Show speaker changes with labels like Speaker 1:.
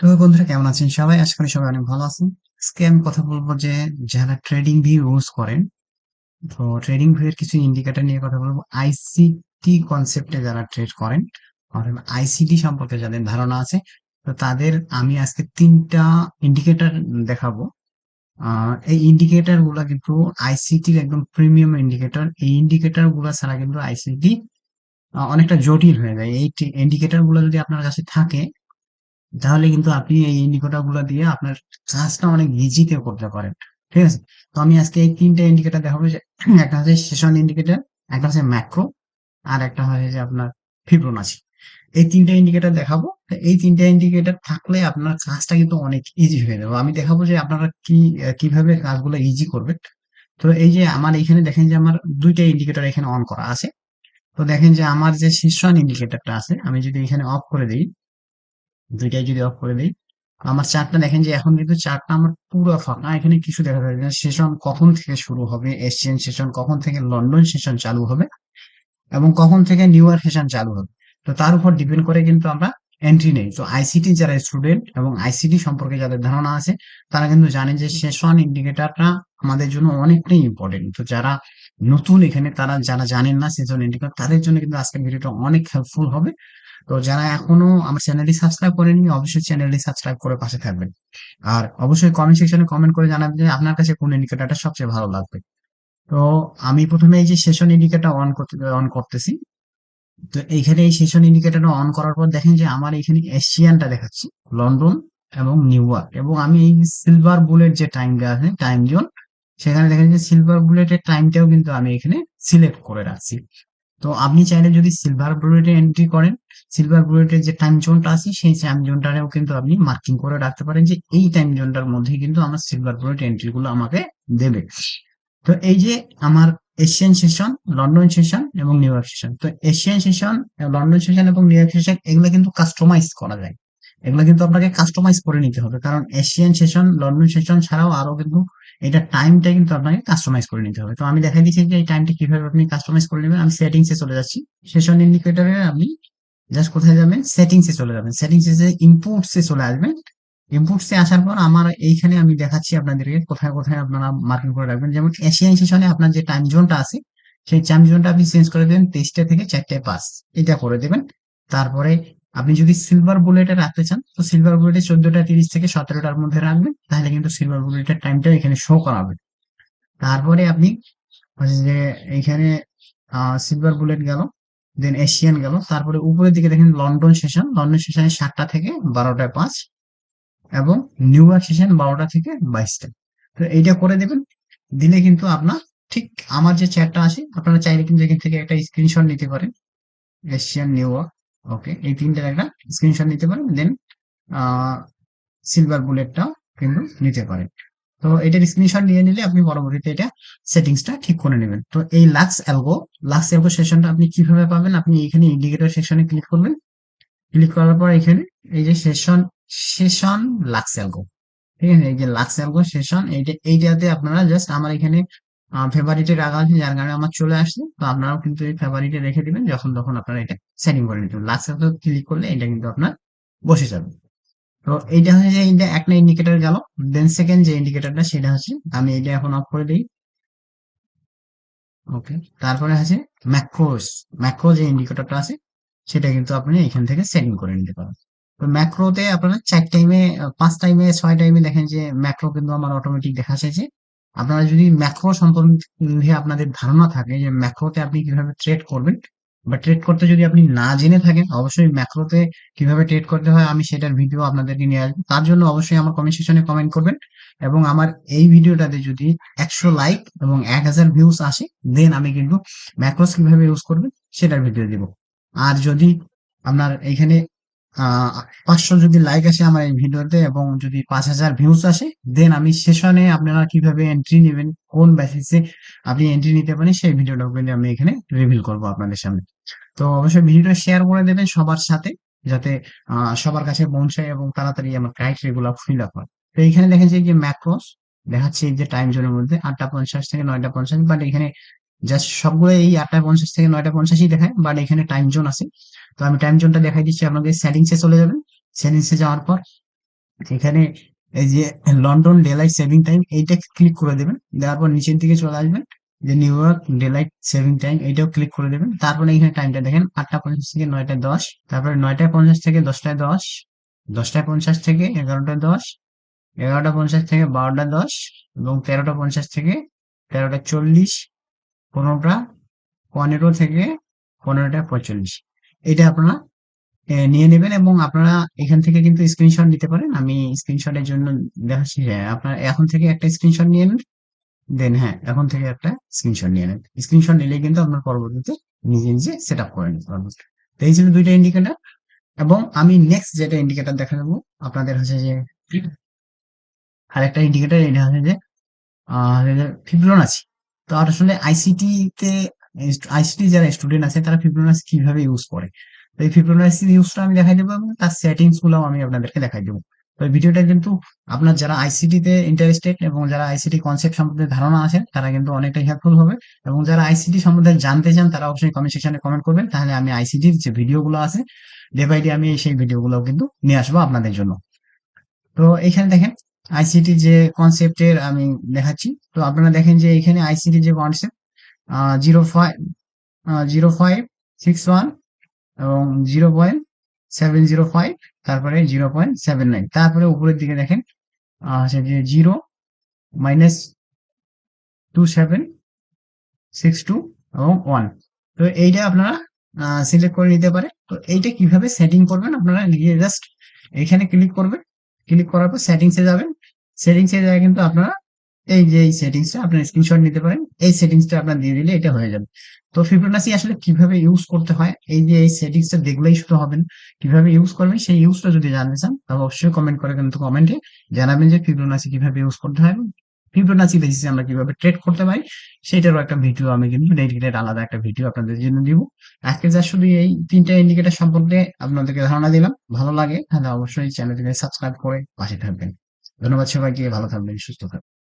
Speaker 1: তো বন্ধুরা, কেমন আছেন সবাই? আশা করি সবাই অনেক ভালো আছেন। আজকে আমি কথা বলব যে যারা ট্রেডিং ভিউ ইউজ করেন, তো ট্রেডিং ভিউ এর কিছু ইন্ডিকেটর নিয়ে কথা বলব। আইসিটি কনসেপ্টে যারা ট্রেড করেন, অর্থাৎ আইসিটি সম্পর্কে যাদের ধারণা আছে, তো তাদের আমি আজকে তিনটা ইন্ডিকেটর দেখাবো। এই ইন্ডিকেটরগুলা কিন্তু আইসিটির একদম প্রিমিয়াম ইন্ডিকেটর এই ইন্ডিকেটরগুলা ছাড়া কিন্তু আইসিটি অনেকটা জটিল হয়ে যায়। এই ইন্ডিকেটরগুলো যদি আপনার কাছে থাকে তাহলে কিন্তু আপনি এই ইন্ডিকেটরগুলো দিয়ে আপনার কাজটা অনেক ইজিতে করতে পারেন। ঠিক আছে? তো আমি আজকে এই তিনটা ইন্ডিকেটর দেখাবো যে, একটা হচ্ছে সেশন ইন্ডিকেটর একটা হচ্ছে ম্যাক্রো আর একটা হচ্ছে যে আপনার ফিবোনাচি এই তিনটা ইন্ডিকেটর দেখাবো। এই তিনটা ইন্ডিকেটর থাকলে আপনার কাজটা কিন্তু অনেক ইজি হয়ে যাবে। আমি দেখাবো যে আপনারা কি, কীভাবে কাজগুলো ইজি করবেন। তো এই যে আমার এখানে দেখেন যে আমার দুইটা ইন্ডিকেটর এখানে অন করা আছে। তো দেখেন যে আমার যে শীর্ষণ ইন্ডিকেটরটা আছে, আমি যদি এখানে অফ করে দিই দুইটাই যদি অফ করে দিই। আমার চার্টটা দেখেন যে এখন কিন্তু চার্টটা আমার পুরো ফাঁকা এখানে কিছু দেখা যাচ্ছে না। সেশন কখন থেকে শুরু হবে? এশিয়ান সেশন কখন থেকে লন্ডন সেশন চালু হবে? এবং কখন থেকে নিউ ইয়র্ক সেশন চালু হবে? তো তার উপর ডিপেন্ড করে কিন্তু আমরা এন্ট্রি নেই। তো আইসিটি যারা স্টুডেন্ট এবং আইসিটি সম্পর্কে যাদের ধারণা আছে, তারা কিন্তু জানেন যে সেশন ইন্ডিকেটরটা আমাদের জন্য অনেকটাই ইম্পর্টেন্ট তো যারা নতুন এখানে তারা যারা জানেন না সেশন ইন্ডিকেটর তাদের জন্য কিন্তু আজকের ভিডিওটা অনেক হেল্পফুল হবে। তো যারা এখনও আমার চ্যানেলটি সাবস্ক্রাইব করেননি, অবশ্যই চ্যানেলটি সাবস্ক্রাইব করে পাশে থাকবেন। আর অবশ্যই কমেন্ট সেকশনে কমেন্ট করে জানাবেন যে আপনার কাছে কোন ইন্ডিকেটরটা সবচেয়ে ভালো লাগবে। তো আমি প্রথমে এই যে সেশন ইন্ডিকেটর অন করতে অন করতেছি। তো এইখানে এই সেশন ইন্ডিকেটরটা অন করার পর দেখেন যে আমার এখানে এশিয়ানটা দেখাচ্ছে লন্ডন এবং নিউ ইয়র্ক এবং আমি এই সিলভার বুলেট যে টাইমটা আছে টাইম জোন সেখানে দেখেন যে সিলভার বুলেটের টাইমটাও কিন্তু আমি এখানে সিলেক্ট করে রাখছি। তো আপনি চাইলে যদি সিলভার বুলেটে এন্ট্রি করেন সিলভার বুলেটের যে টাইম জোনটা আছে, সেই টাইম জোনটারেও কিন্তু আপনি মার্কিং করে রাখতে পারেন যে এই টাইম জোনটার মধ্যে কিন্তু আমার সিলভার বুলেট এন্ট্রি গুলো আমাকে দেবে। তো এই যে আমার এশিয়ান সেশন লন্ডন সেশন এবং নিউ ইয়র্ক সেশন তো এশিয়ান সেশন লন্ডন সেশন এবং নিউ ইয়র্ক সেশন এগুলো কিন্তু কাস্টমাইজ করা যায়। এগুলো কিন্তু আপনাকে কাস্টমাইজ করে নিতে হবে, কারণ এশিয়ান সেশন লন্ডন সেশন ছাড়াও আরও কিন্তু এটা টাইমটা কিন্তু আপনাকে কাস্টমাইজ করে নিতে হবে। তো আমি দেখাই দিচ্ছি যে এই টাইমটা কীভাবে আপনি কাস্টমাইজ করে নেবেন। আমি সেটিংসে চলে যাচ্ছি। সেশন ইন্ডিকেটরে আপনি জাস্ট কোথায় যাবেন? সেটিংসে চলে যাবেন। সেটিংসে ইনপুটসে চলে আসবেন ইনপুটসে আসার পর আমার এইখানে আমি দেখাচ্ছি আপনাদেরকে কোথায় কোথায় আপনারা মার্কিং করে রাখবেন। যেমন এশিয়ান সেশনে আপনার যে টাইম জোনটা আছে, সেই টাইম জোনটা আপনি চেঞ্জ করে দেবেন তেইশটা থেকে চারটায় পাঁচ এটা করে দেবেন। তারপরে আপনি যদি সিলভার বুলেটে রাখতে চান, তো সিলভার বুলেটে চোদ্দটা, তিরিশ থেকে সতেরোটার মধ্যে রাখবেন, তাহলে কিন্তু সিলভার বুলেটের টাইমটা এখানে শো করাবে। তারপরে আপনি যে এইখানে সিলভার বুলেট গেল দেন এশিয়ান গেল, তারপরে উপরের দিকে দেখেন লন্ডন সেশন লন্ডন সেশনে সাতটা থেকে বারোটায় পাঁচ, এবং নিউ ইয়র্ক সেশন বারোটা থেকে বাইশটা। তো এইটা করে দেবেন, দিলে কিন্তু আপনার ঠিক আমার যে চ্যাটটা আছে, আপনারা চাইলে কিন্তু এখান থেকে একটা স্ক্রিনশট নিতে পারেন এশিয়ান নিউ ইয়র্ক ওকে এই তিনটার একটা স্ক্রিনশট নিতে পারেন দেন সিলভার বুলেটটাও কিন্তু নিতে পারেন। তো এটার স্ক্রিনশট নিয়ে নিলে আপনি পরবর্তীতে এটা সেটিংসটা ঠিক করে নেবেন। তো এই লাক্স অ্যালগো লাক্স অ্যালগো সেশনটা আপনি কীভাবে পাবেন? আপনি এখানে ইন্ডিকেটর সেশনে ক্লিক করবেন। ক্লিক করার পর এখানে এই যে সেশন সেশন লাক্স অ্যালগো ঠিক আছে? এই যে লাক্স অ্যালগো সেশন এইটা, এইটাতে আপনারা জাস্ট আমার এখানে ফেভারিটে রাখা আছে যার কারণে আমার চলে আসছে তো আপনারাও কিন্তু এই ফেভারিটে রেখে দিবেন। যখন তখন আপনারা এটা সেটিং করে নিতে অ্যালগো ক্লিক করলে এটা কিন্তু আপনার বসে যাবে। তো এইটা হচ্ছে যে এইটা একটা ইন্ডিকেটর গেল। দেন সেকেন্ড যে ইন্ডিকেটরটা সেটা হচ্ছে আমি এটা এখন অফ করে দিই। ওকে তারপরে আছে ম্যাক্রোস ম্যাক্রো যে ইন্ডিকেটরটা আছে, সেটা কিন্তু আপনি এখান থেকে সেটিং করে নিতে পারেন। তো ম্যাক্রোতে আপনারা চার টাইমে পাঁচ টাইমে ছয় টাইমে দেখেন যে ম্যাক্রো কিন্তু আমার অটোমেটিক দেখা যাচ্ছে। আপনারা যদি ম্যাক্রো সম্পর্কে আপনাদের ধারণা থাকে যে ম্যাক্রোতে আপনি কীভাবে ট্রেড করবেন বা ট্রেড করতে যদি আপনি না জেনে থাকেন, অবশ্যই ম্যাক্রোতে কীভাবে ট্রেড করতে হয় আমি সেটার ভিডিও আপনাদেরকে নিয়ে আসব। তার জন্য অবশ্যই আমার কমেন্ট সেকশনে কমেন্ট করবেন এবং আমার এই ভিডিওটাতে যদি একশো লাইক এবং এক হাজার ভিউস আসে দেন আমি কিন্তু ম্যাক্রোস কীভাবে ইউজ করবেন সেটার ভিডিও দিব। আর যদি আপনার এইখানে আহ পাঁচশো যদি লাইক আসে আমার এই ভিডিওতে এবং যদি পাঁচ হাজার ভিউজ আসে দেন আমি সেশনে আপনারা কীভাবে এন্ট্রি নেবেন, কোন বেসিসে আপনি এন্ট্রি নিতে পারেন, সেই ভিডিওটা কিন্তু আমি এখানে রিভিল করব আপনাদের সামনে। তো অবশ্যই ভিডিওটা শেয়ার করে দেবেন সবার সাথে, যাতে সবার কাছে পৌঁছায় এবং তাড়াতাড়ি আমার ক্রাইটেরিয়া গুলো ফিল আপ হয়। তো এখানে দেখেন যে ম্যাক্রোস দেখাচ্ছে এই যে টাইম জোনের মধ্যে আটটা পঞ্চাশ থেকে নয়টা পঞ্চাশ বাট এখানে জাস্ট সবগুলো এই আটটা পঞ্চাশ থেকে নয়টা পঞ্চাশই দেখায় বাট এখানে টাইম জোন আছে। তো আমি টাইম জোনটা দেখাই দিচ্ছি আপনাদের সেটিংসে চলে যাবেন সেটিংসে যাওয়ার পর এখানে এই যে লন্ডন ডেলাইট সেভিং টাইম এইটা ক্লিক করে দেবেন। দেওয়ার পর নিচের দিকে চলে আসবেন, যে New York daylight saving time এইটাও ক্লিক করে দেবেন। তারপরে এখানে টাইমটা দেখেন, আটটা পঞ্চাশ থেকে নয়টা দশ। তারপরে নয়টায় পঞ্চাশ থেকে দশটায় দশ দশটায় পঞ্চাশ থেকে এগারোটায় দশ, এগারোটা পঞ্চাশ থেকে বারোটা দশ এবং তেরোটা পঞ্চাশ থেকে তেরোটা চল্লিশ, পনেরোটা পনেরো থেকে পনেরোটা পঁয়তাল্লিশ। এটা আপনারা নিয়ে নেবেন এবং আপনারা এখান থেকে কিন্তু স্ক্রিনশট নিতে পারেন। আমি স্ক্রিনশটের জন্য দেখাচ্ছি যে আপনারা এখন থেকে একটা স্ক্রিনশট নিয়ে নেন দেন হ্যাঁ এখন থেকে একটা স্ক্রিনশট নিয়ে নেন। স্ক্রিনশট নিলে কিন্তু আপনার পরবর্তীতে নিজে নিজে সেট আপ করে নিতে পারবেন। তো এই ছিল দুইটা ইন্ডিকেটর এবং আমি নেক্সট যেটা ইন্ডিকেটর দেখা দেবো আপনাদের হচ্ছে যে আরেকটা ইন্ডিকেটর এটা হচ্ছে যে ফিব্রোনাচি। তো আসলে আইসিটি তে আইসিটি যারা স্টুডেন্ট আছে, তারা ফিব্রোনাচি কীভাবে ইউজ করে? তো এই ফিব্রোনাচি ইউজটা আমি দেখাই দেবো এবং তার সেটিংসগুলো আমি আপনাদেরকে দেখাই দেবো। তো এই ভিডিওটা কিন্তু আপনার যারা আইসিটি তে ইন্টারেস্টেড এবং যারা আইসিটি কনসেপ্ট সম্বন্ধে ধারণা আছে তারা কিন্তু অনেকটাই হেল্পফুল হবে। এবং যারা আইসিটি সম্বন্ধে জানতে চান, তারা অবশ্যই কমেন্ট সেকশনে কমেন্ট করবেন, তাহলে আমি আইসিটির যে ভিডিওগুলো আছে ডে বাই ডে আমি সেই ভিডিওগুলো কিন্তু নিয়ে আসব আপনাদের জন্য। তো এখানে দেখেন আইসিটি যে কনসেপ্টের আমি দেখাচ্ছি। তো আপনারা দেখেন যে এখানে আইসিটি যে concept zero five zero five six one এবং zero point seven zero five তারপরে জিরো পয়েন্ট সেভেন নাইন তারপরে উপরের দিকে দেখেন যে zero minus two seven six two এবং ওয়ান তো এইটা আপনারা সিলেক্ট করে নিতে পারে তো এইটা কীভাবে সেটিং করবেন আপনারা নিজে জাস্ট এখানে ক্লিক করবেন। ক্লিক করার পর সেটিংসে যাবেন। সেটিংসে যায় কিন্তু আপনারা এই যে এই সেটিংসটা আপনার স্ক্রিনশট নিতে পারেন, এই সেটিংসটা আপনার দিয়ে দিলে এটা হয়ে যাবে। তো ফিবোনাচি আসলে কীভাবে ইউজ করতে হয়, এই যে এই সেটিংসটা দেখলেই শুধু হবে না কীভাবে ইউজ করবেন সেই ইউজটা যদি জানতে চান, তাহলে অবশ্যই কমেন্ট করে কিন্তু কমেন্টে জানাবেন যে ফিবোনাচি কীভাবে ইউজ করতে হয় ফিবোনাচি বেসিসে আমরা কীভাবে ট্রেড করতে পারি সেটারও একটা ভিডিও আমি কিন্তু ডেডিকেটেড আলাদা একটা ভিডিও আপনাদের জন্য দিব। আজকে যা শুধু এই তিনটা ইন্ডিকেটর সম্পর্কে আপনাদেরকে ধারণা দিলাম, ভালো লাগে তাহলে অবশ্যই চ্যানেলটিকে সাবস্ক্রাইব করে পাশে থাকবেন। ধন্যবাদ সবাইকে, ভালো থাকবেন, সুস্থ থাকবেন।